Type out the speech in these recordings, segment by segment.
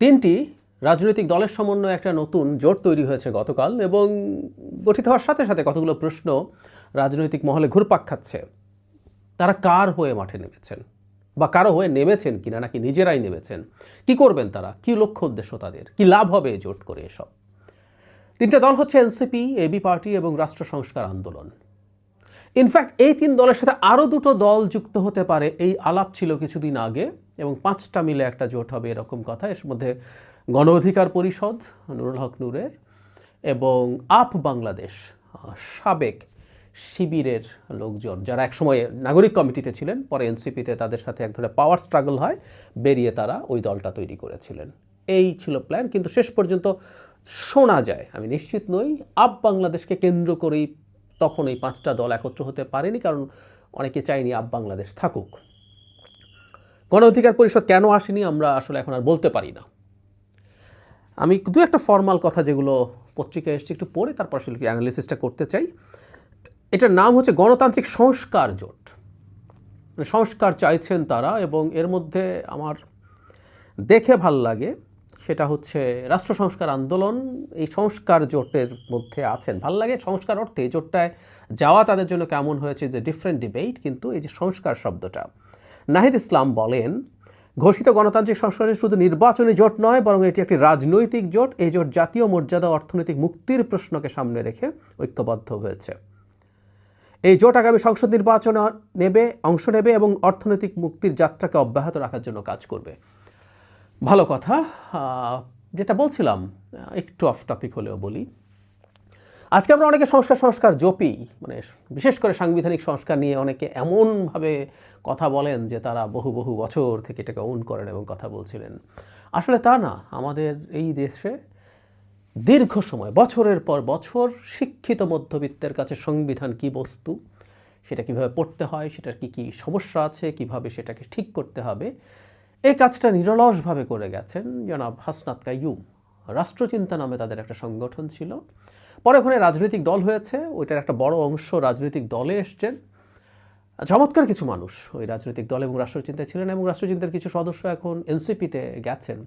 তিনটি রাজনৈতিক দলের সমন্বয়ে একটা নতুন জোট তৈরি হয়েছে গতকাল এবং গঠিত হওয়ার সাথে সাথে কতগুলো প্রশ্ন রাজনৈতিক মহলে ঘুরপাক খাচ্ছে। তারা কার হয়ে মাঠে নেমেছেন? বা কারও হয়ে নেমেছেন কিনা নাকি নিজেরাই নেমেছেন? কি করবেন তারা? কি লক্ষ্য উদ্দেশ্য তাদের? কি লাভ হবে জোট করে এসব? তিনটা দল হচ্ছে এনসিপি এবি পার্টি এবং রাষ্ট্র সংস্কার আন্দোলন। ইনফ্যাক্ট এই তিন দলের সাথে আরও দুটো দল যুক্ত হতে পারে। এই আলাপ ছিল কিছুদিন আগে। এবং পাঁচটা মিলে একটা জোট হবে এরকম কথা। এর মধ্যে গণ অধিকার পরিষদ, নুরুল হক নূরের এবং আপ বাংলাদেশ সাবেক শিবিরের লোকজন যারা একসময় নাগরিক কমিটিতে ছিলেন, পরে এনসিপিতে তাদের সাথে এক ধরনের পাওয়ার স্ট্রাগল হয়, বেরিয়ে তারা ওই দলটা তৈরি করেছিলেন। এই ছিল প্ল্যান কিন্তু শেষ পর্যন্ত শোনা যায়। আমি নিশ্চিত নই, আপ বাংলাদেশকে কেন্দ্র করেই তখন এই পাঁচটা দল একত্র হতে পারেনি, কারণ অনেকে চায়নি আপ বাংলাদেশ থাকুক। গণ অধিকার পরিষদ কেন আসেনি আমরা আসলে এখন আর বলতে পারি না। আমি দু একটা ফর্মাল কথা যেগুলো পত্রিকায় এসছে, একটু পড়ে তারপর আসলে অ্যানালিসিসটা করতে চাই। এটার নাম হচ্ছে গণতান্ত্রিক সংস্কার জোট। মানে সংস্কার চাইছেন তারা এবং এর মধ্যে আমার দেখে ভালো লাগে সেটা হচ্ছে রাষ্ট্র সংস্কার আন্দোলন। এই সংস্কার জোটের মধ্যে আছেন, ভালো লাগে সংস্কার অর্থে এই জোটটায় যাওয়া তাদের জন্য কেমন হয়েছে যে ডিফারেন্ট ডিবেট কিন্তু এই যে সংস্কার শব্দটা নাহিদ ইসলাম বলেন, ঘোষিত গণতান্ত্রিক সংস্কারে শুধু নির্বাচনী জোট নয়, বরং এটি একটি রাজনৈতিক জোট। এই জোট জাতীয় মর্যাদা অর্থনৈতিক মুক্তির প্রশ্নকে সামনে রেখে ঐক্যবদ্ধ হয়েছে। এই জোট আগামী সংসদ নির্বাচনে নেবে, অংশ নেবে এবং অর্থনৈতিক মুক্তির যাত্রাকে অব্যাহত রাখার জন্য কাজ করবে। ভালো কথা। যেটা বলছিলাম, একটু অফ টপিক হলেও বলি। আজকে আমরা অনেকে সংস্কার সংস্কার, জপি মানে বিশেষ করে সাংবিধানিক সংস্কার নিয়ে অনেকে এমনভাবে কথা বলেন যে তারা বহু বহু বছর থেকে এটাকে ওন করেন এবং কথা বলছিলেন। আসলে তা না, আমাদের এই দেশে দীর্ঘ সময়, বছরের পর বছর শিক্ষিত মধ্যবিত্তের কাছে সংবিধান কি বস্তু, সেটা কীভাবে পড়তে হয়, সেটার কি কি সমস্যা আছে, কীভাবে সেটাকে ঠিক করতে হবে, এই কাজটা নিরলসভাবে করে গেছেন জনাব হাসনাত কাইয়ুম। রাষ্ট্রচিন্তা নামে তাদের একটা সংগঠন ছিল। পরে ওখানে রাজনৈতিক দল হয়েছে, ওইটার একটা বড় অংশ রাজনৈতিক দলে এসছেন। চমৎকার কিছু মানুষ ওই রাজনৈতিক দল এবং রাষ্ট্রচিন্তায় ছিলেন এবং রাষ্ট্রচিন্তার কিছু সদস্য এখন এনসিপিতে গেছেন।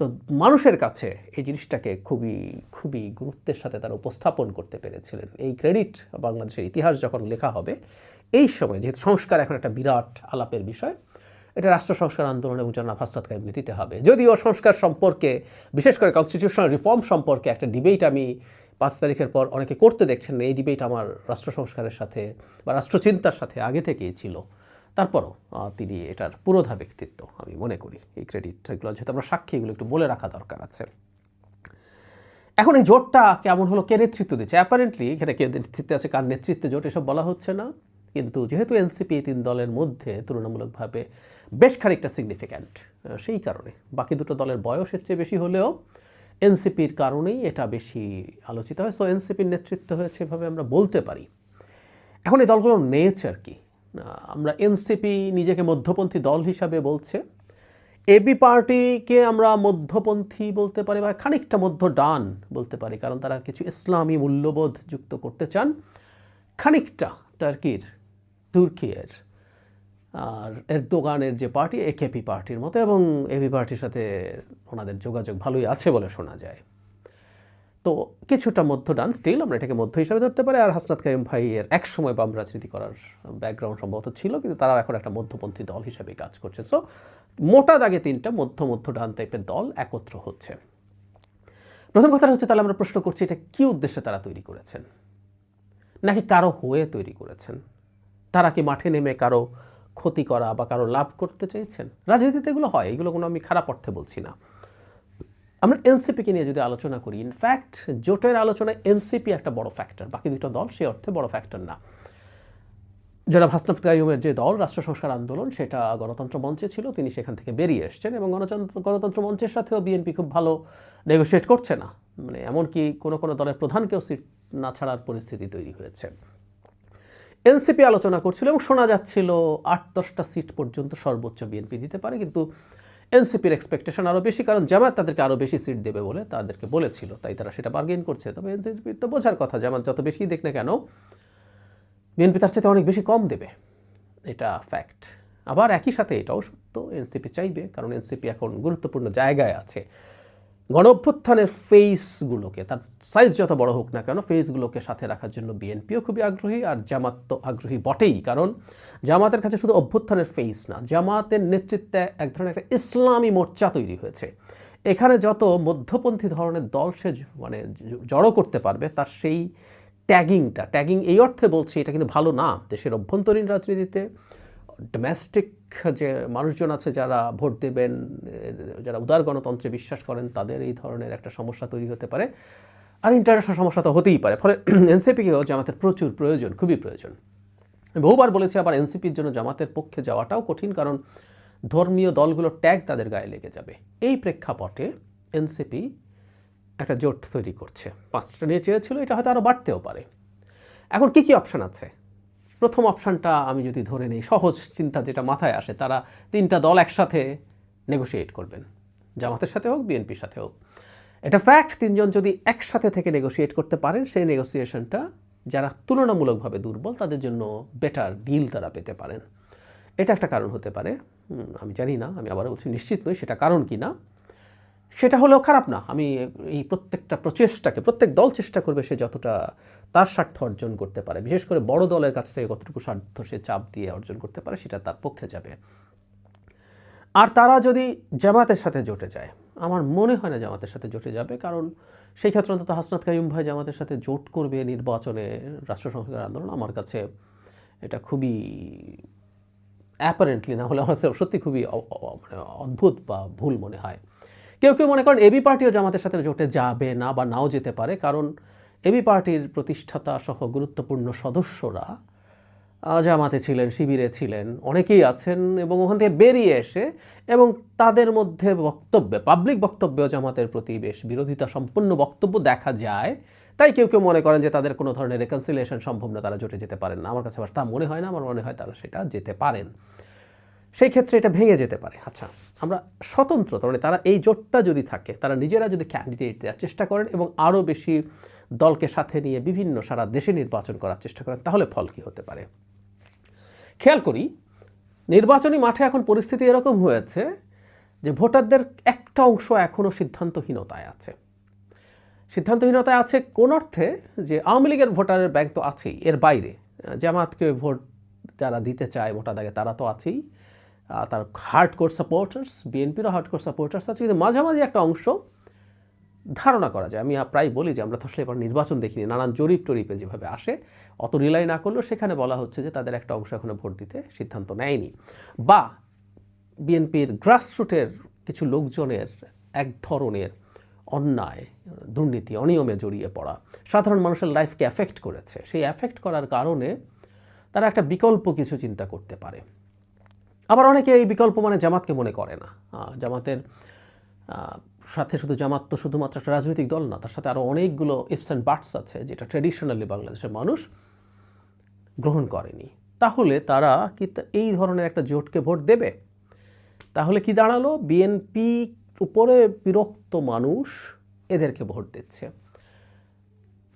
তো মানুষের কাছে এই জিনিসটাকে খুবই খুবই গুরুত্বের সাথে তারা উপস্থাপন করতে পেরেছিলেন। এই ক্রেডিট বাংলাদেশের ইতিহাস যখন লেখা হবে, এই সময় যেহেতু সংস্কার এখন একটা বিরাট আলাপের বিষয়, এটা রাষ্ট্র সংস্কার আন্দোলন এবং জনাব হাসনাত কাইমকে দিতে হবে। যদিও সংস্কার সম্পর্কে, বিশেষ করে কনস্টিটিউশনাল রিফর্ম সম্পর্কে একটা ডিবেট আমি পাঁচ তারিখের পর অনেকে করতে দেখছেন এই ডিবেট আমার রাষ্ট্র সংস্কারের সাথে বা রাষ্ট্রচিন্তার সাথে আগে থেকেই ছিল। তারপরও তিনি এটার পুরোধা ব্যক্তিত্ব, আমি মনে করি। এই ক্রেডিটগুলো যেহেতু আমরা সাক্ষী, এগুলো একটু বলে রাখা দরকার আছে। এখন এই জোটটা কেমন হলো, কে নেতৃত্ব দিচ্ছে? অ্যাপারেন্টলি এখানে কে নেতৃত্বে আছে, কার নেতৃত্বে জোট, এসব বলা হচ্ছে না। কিন্তু যেহেতু এনসিপি এই তিন দলের মধ্যে তুলনামূলকভাবে বেশ খানিকটা সিগনিফিক্যান্ট সেই কারণে। বাকি দুটো দলের বয়সের চেয়ে বেশি হলেও এনসিপির কারণেই এটা বেশি আলোচিত হয়। সো এনসিপির নেতৃত্ব হয়েছে এভাবে আমরা বলতে পারি। এখন এই দলগুলোর নেচার কি? আমরা এনসিপি নিজেকে মধ্যপন্থী দল হিসাবে বলছে। এবি পার্টিকে আমরা মধ্যপন্থী বলতে পারি বা খানিকটা মধ্য ডান বলতে পারি, কারণ তারা কিছু ইসলামী মূল্যবোধ যুক্ত করতে চান। খানিকটা টার্কির তুর্কিয়ের আর এরদোগানের যে পার্টি একেপি পার্টির মতো, এবং এবি পার্টির সাথে ওনাদের যোগাযোগ ভালোই আছে বলে শোনা যায়। তো কিছুটা মধ্য ডান স্টিল আমরা এটাকে মধ্য হিসাবে ধরতে পারি, আর হাসনাত কাইম ভাইয়ের এক সময় বাম রাজনীতি করার ব্যাকগ্রাউন্ড সম্ভবত ছিল, কিন্তু তারা এখন একটা মধ্যপন্থী দল হিসাবে কাজ করছে। সো মোটা দাগে তিনটা, মধ্য মধ্য ডান টাইপের দল একত্র হচ্ছে। প্রথম কথাটা হচ্ছে, তাহলে আমরা প্রশ্ন করছি, এটা কী উদ্দেশ্যে তারা তৈরি করেছেন? নাকি কারও হয়ে তৈরি করেছেন? তারা কি মাঠে নেমে কারও ক্ষতি করা বা কারও লাভ করতে চাইছেন। রাজনীতিতে এগুলো হয়, এগুলো কোনো আমি খারাপ অর্থে বলছি না। আমরা এনসিপিকে নিয়ে যদি আলোচনা করি ইনফ্যাক্ট জোটের আলোচনায় এনসিপি একটা বড় ফ্যাক্টর বাকি দুটো দল সে অর্থে বড় ফ্যাক্টর না। জনাব হাসনাত কাইয়ুমের যে দল, রাষ্ট্র সংস্কার আন্দোলন, সেটা গণতন্ত্র মঞ্চে ছিল, তিনি সেখান থেকে বেরিয়ে এসছেন এবং গণতন্ত্র গণতন্ত্র মঞ্চের সাথেও বিএনপি খুব ভালো নেগোশিয়েট করছে না। মানে এমনকি কোনো কোনো দলের প্রধানকেও সিট না ছাড়ার পরিস্থিতি তৈরি হয়েছে। এনসিপি আলোচনা করছিল এবং শোনা যাচ্ছিল আট দশটা সিট পর্যন্ত সর্বোচ্চ বিএনপি দিতে পারে, কিন্তু এনসিপির এক্সপেকটেশন আরও বেশি, কারণ জামাত তাদেরকে আরও বেশি সিট দেবে বলে তাদেরকে বলেছিল, তাই তারা সেটা বার্গেন করছে। তবে এনসিপির তো বোঝার কথা জামাত যত বেশি দেখ না কেন, বিএনপি তার চাইতে অনেক বেশি কম দেবে। এটা ফ্যাক্ট আবার একই সাথে এটাও সত্য, এনসিপি চাইবে, কারণ এনসিপি এখন গুরুত্বপূর্ণ জায়গায় আছে। গণ অভ্যুত্থানের ফেসগুলোকে তার সাইজ যত বড় হোক না কেন ফেসগুলোকে সাথে রাখার জন্য বিএনপিও খুবই আগ্রহী আর জামাত তো আগ্রহী বটেই। কারণ জামাতের কাছে শুধু অভ্যুত্থানের ফেস না, জামাতের নেতৃত্বে এক ধরনের একটা ইসলামী মোর্চা তৈরি হয়েছে। এখানে যত মধ্যপন্থী ধরনের দল সে মানে জড়ো করতে পারবে, তার সেই ট্যাগিংটা ট্যাগিং এই অর্থে বলছি, এটা কিন্তু ভালো না। দেশের অভ্যন্তরীণ রাজনীতিতে ডোমেস্টিক যে মানুষজন আছে যারা ভোট দেবেন, যারা উদার গণতন্ত্রে বিশ্বাস করেন, তাদের এই ধরনের একটা সমস্যা তৈরি হতে পারে। আর ইন্টারন্যাশনাল সমস্যা তো হতেই পারে। ফলে এনসিপিকেও জামাতের প্রচুর প্রয়োজন, খুবই প্রয়োজন। বহুবার বলেছি, আবার এনসিপির জন্য জামাতের পক্ষে যাওয়াটাও কঠিন, কারণ ধর্মীয় দলগুলোর ট্যাগ তাদের গায়ে লেগে যাবে। এই প্রেক্ষাপটে এনসিপি একটা জোট তৈরি করছে। পাঁচটা নিয়ে চেয়েছিল, এটা হয়তো আরও বাড়তেও পারে। এখন কি কি অপশান আছে? প্রথম অপশানটা আমি যদি ধরে নেই, সহজ চিন্তা যেটা মাথায় আসে, তারা তিনটা দল একসাথে নেগোশিয়েট করবেন। জামাতের সাথে হোক, বিএনপির সাথে হোক। এটা ফ্যাক্ট তিনজন যদি একসাথে থেকে নেগোশিয়েট করতে পারেন, সেই নেগোসিয়েশনটা যারা তুলনামূলকভাবে দুর্বল, তাদের জন্য বেটার ডিল তারা পেতে পারেন। এটা একটা কারণ হতে পারে। আমি জানি না, আমি আবার বলছি, নিশ্চিত নই সেটা কারণ কি না সেটা হলেও খারাপ না। আমি এই প্রত্যেকটা প্রচেষ্টাকে, প্রত্যেক দল চেষ্টা করবে সে যতটা তার স্বার্থ অর্জন করতে পারে। বিশেষ করে বড় দলের কাছ থেকে কতটুকু স্বার্থ সে চাপ দিয়ে অর্জন করতে পারে সেটা তার পক্ষে যাবে। আর তারা যদি জামাতের সাথে জোটে যায়, আমার মনে হয় না জামাতের সাথে জোটে যাবে, কারণ সেই ক্ষেত্রে অন্তত হাসনাত কাইম ভাই জামাতের সাথে জোট করবে নির্বাচনে রাষ্ট্র সংস্কার আন্দোলন, আমার কাছে এটা খুবই অ্যাপারেন্টলি না হলে আমার সত্যি খুবই মানে অদ্ভুত বা ভুল মনে হয়। কেউ কেউ মনে করেন এবি পার্টিও জামাতের সাথে জোটে যাবে না বা নাও যেতে পারে, কারণ এবি পার্টির প্রতিষ্ঠাতা সহ গুরুত্বপূর্ণ সদস্যরা জামাতে ছিলেন, শিবিরে ছিলেন, অনেকেই আছেন এবং ওখান থেকে বেরিয়ে এসে এবং তাদের মধ্যে বক্তব্যে পাবলিক বক্তব্যেও জামাতের প্রতি বেশ বিরোধিতা সম্পন্ন বক্তব্য দেখা যায়। তাই কেউ কেউ মনে করেন যে তাদের কোনো ধরনের রেকনসিলিয়েশন সম্ভব না, তারা জোটে যেতে পারেন না। আমার কাছে তা মনে হয় না, আমার মনে হয় তারা সেটা যেতে পারেন। সেই ক্ষেত্রে এটা ভেঙে যেতে পারে। আচ্ছা আমরা স্বতন্ত্র মানে তারা এই জোটটা যদি থাকে, তারা নিজেরা যদি ক্যান্ডিডেট দেওয়ার চেষ্টা করেন এবং আরও বেশি দলকে সাথে নিয়ে বিভিন্ন সারা দেশে নির্বাচন করার চেষ্টা করেন, তাহলে ফল কী হতে পারে? খেয়াল করি, নির্বাচনী মাঠে এখন পরিস্থিতি এরকম হয়েছে যে ভোটারদের একটা অংশ এখনও সিদ্ধান্তহীনতায় আছে। সিদ্ধান্তহীনতায় আছে কোন অর্থে? যে আওয়ামী লীগের ভোটারের ব্যাংক তো আছেই, এর বাইরে। জামাতকে ভোট যারা দিতে চায় ভোটার তারা তো আছেই। তার হার্ড কোর সাপোর্টার্স বিএনপিরও হার্ড কোর সাপোর্টার্স আছে কিন্তু মাঝামাঝি একটা অংশ ধারণা করা যায়। আমি প্রায় বলি যে আমরা তো আসলে এবার নির্বাচন দেখিনি, নানান জরিপ টরিপে যেভাবে আসে, অত রিলাই না করলেও সেখানে বলা হচ্ছে যে তাদের একটা অংশ এখনও ভোট দিতে সিদ্ধান্ত নেয়নি। বা বিএনপির গ্রাসরুটের কিছু লোকজনের এক ধরনের অন্যায়, দুর্নীতি, অনিয়মে জড়িয়ে পড়া সাধারণ মানুষের লাইফকে অ্যাফেক্ট করেছে। সেই অ্যাফেক্ট করার কারণে তারা একটা বিকল্প কিছু চিন্তা করতে পারে। আবার অনেকে এই বিকল্প মানে জামাতকে মনে করে না। জামাতের সাথে শুধু জামাত তো শুধুমাত্র একটা রাজনৈতিক দল না, তার সাথে আরও অনেকগুলো ইফস অ্যান্ড বার্টস আছে, যেটা ট্রেডিশনালি বাংলাদেশের মানুষ গ্রহণ করেনি। তাহলে তারা কি এই ধরনের একটা জোটকে ভোট দেবে? তাহলে কি দাঁড়াল? বিএনপি উপরে বিরক্ত মানুষ এদেরকে ভোট দিচ্ছে।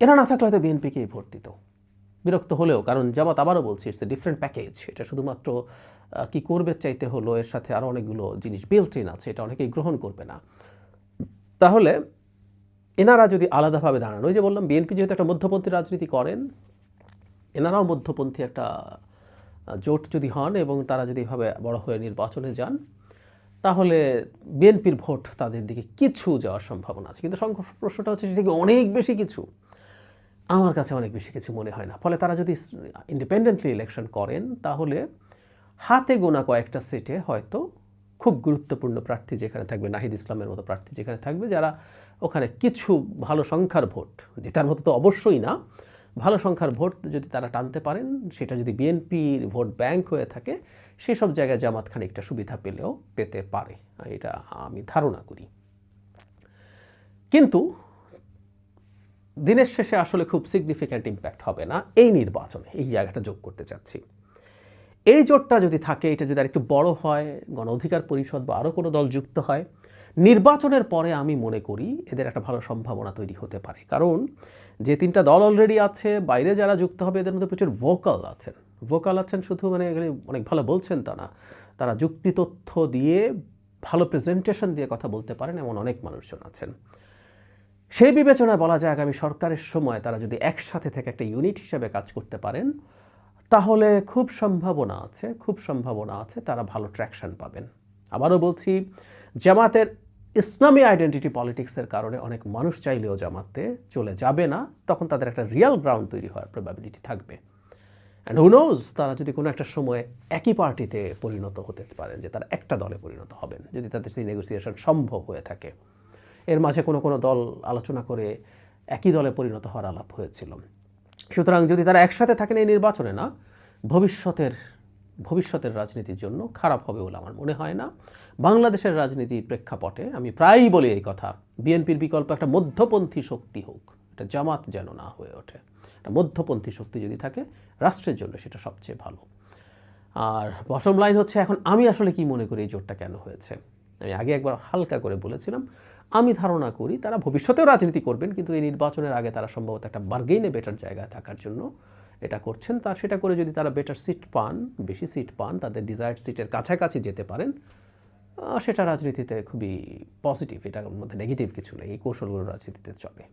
এরা না থাকলে তো বিএনপিকেই ভোট দিত? বিরক্ত হলেও, কারণ জামাত আবারও বলছি ইটস এ ডিফারেন্ট প্যাকেজ এটা শুধুমাত্র কি করবে চাইতে হলো? এর সাথে আরও অনেকগুলো জিনিস বিল্ট ইন আছে, এটা অনেকেই গ্রহণ করবে না। তাহলে এনারা যদি আলাদাভাবে দাঁড়ান, ওই যে বললাম বিএনপি যেহেতু একটা মধ্যপন্থী রাজনীতি করেন, এনারাও মধ্যপন্থী একটা জোট যদি হন এবং তারা যদি এভাবে বড় হয়ে নির্বাচনে যান, তাহলে বিএনপির ভোট তাদের দিকে কিছু যাওয়ার সম্ভাবনা আছে। কিন্তু প্রশ্নটা হচ্ছে, সেটা কি অনেক বেশি কিছু? আমার কাছে অনেক বেশি কিছু মনে হয় না। ফলে তারা যদি ইন্ডিপেন্ডেন্টলি ইলেকশন করেন, তাহলে হাতে গোনা কয়েকটা সিটে হয়তো খুব গুরুত্বপূর্ণ প্রার্থী যেখানে থাকবে, নাহিদ ইসলামের মতো প্রার্থী যেখানে থাকবে, যারা ওখানে কিছু ভালো সংখ্যার ভোট জেতার মতো তো অবশ্যই না, ভালো সংখ্যার ভোট যদি তারা টানতে পারেন, সেটা যদি বিএনপির ভোট ব্যাংক হয়ে থাকে, সেসব জায়গায় জামাত খানিকটা সুবিধা পেলেও পেতে পারে। এটা আমি ধারণা করি। কিন্তু দিনের শেষে আসলে খুব সিগনিফিক্যান্ট ইম্প্যাক্ট হবে না। এই নির্বাচনে এই জায়গাটা যোগ করতে চাচ্ছি। এই জোটটা যদি থাকে, এটা যদি আরেকটু বড় হয়, গণ অধিকার পরিষদ বা আরও কোনো দল যুক্ত হয়, নির্বাচনের পরে আমি মনে করি এদের একটা ভালো সম্ভাবনা তৈরি হতে পারে। কারণ যে তিনটা দল অলরেডি আছে, বাইরে যারা যুক্ত হবে, এদের মধ্যে প্রচুর ভোকাল আছেন। ভোকাল আছেন শুধু মানে এগুলি অনেক ভালো বলছেন তা না। তারা যুক্তি তথ্য দিয়ে, ভালো প্রেজেন্টেশন দিয়ে কথা বলতে পারেন এমন অনেক মানুষজন আছেন। সেই বিবেচনায় বলা যায় আগামী সরকারের সময় তারা যদি একসাথে থেকে একটা ইউনিট হিসেবে কাজ করতে পারেন তাহলে খুব সম্ভাবনা আছে, খুব সম্ভাবনা আছে তারা ভালো ট্র্যাকশন পাবেন। আবারও বলছি, জামাতের ইসলামী আইডেন্টিটি পলিটিক্সের কারণে অনেক মানুষ চাইলেও জামাতে চলে যাবে না, তখন তাদের একটা রিয়াল গ্রাউন্ড তৈরি হওয়ার প্রবাবিলিটি থাকবে। অ্যান্ড হু নোজ তারা যদি কোনো একটা সময়ে একই পার্টিতে পরিণত হতে পারেন, যে তারা একটা দলে পরিণত হবেন, যদি তাদের সেই নেগোসিয়েশন সম্ভব হয়ে থাকে। এর মাঝে কোনো কোনো দল আলোচনা করে একই দলে পরিণত হওয়ার আলাপ হয়েছিল। সুতরাং যদি তারা একসাথে থাকেন এই নির্বাচনে না, ভবিষ্যতের ভবিষ্যতের রাজনীতির জন্য খারাপ হবে বলে আমার মনে হয় না। বাংলাদেশের রাজনীতির প্রেক্ষাপটে আমি প্রায়ই বলি এই কথা, বিএনপির বিকল্প একটা মধ্যপন্থী শক্তি হোক এটা জামাত যেন না হয়ে ওঠে। একটা মধ্যপন্থী শক্তি যদি থাকে, রাষ্ট্রের জন্য সেটা সবচেয়ে ভালো। আর বটম লাইন হচ্ছে, এখন আমি আসলে কি মনে করি এই জোটটা কেন হয়েছে? আমি আগে একবার হালকা করে বলেছিলাম আমি ধারণা করি তারা ভবিষ্যতেও রাজনীতি করবেন, কিন্তু এই নির্বাচনের আগে তারা সম্ভবত একটা বার্গেইনে বেটার জায়গায় থাকার জন্য এটা করছেন। তা সেটা করে যদি তারা বেটার সিট পান, বেশি সিট পান, তাদের ডিজায়ার্ড সিটের কাছাকাছি যেতে পারেন সেটা রাজনীতিতে খুবই পজিটিভ এটার মধ্যে নেগেটিভ কিছু নেই, এই কৌশলগুলো রাজনীতিতে চলে।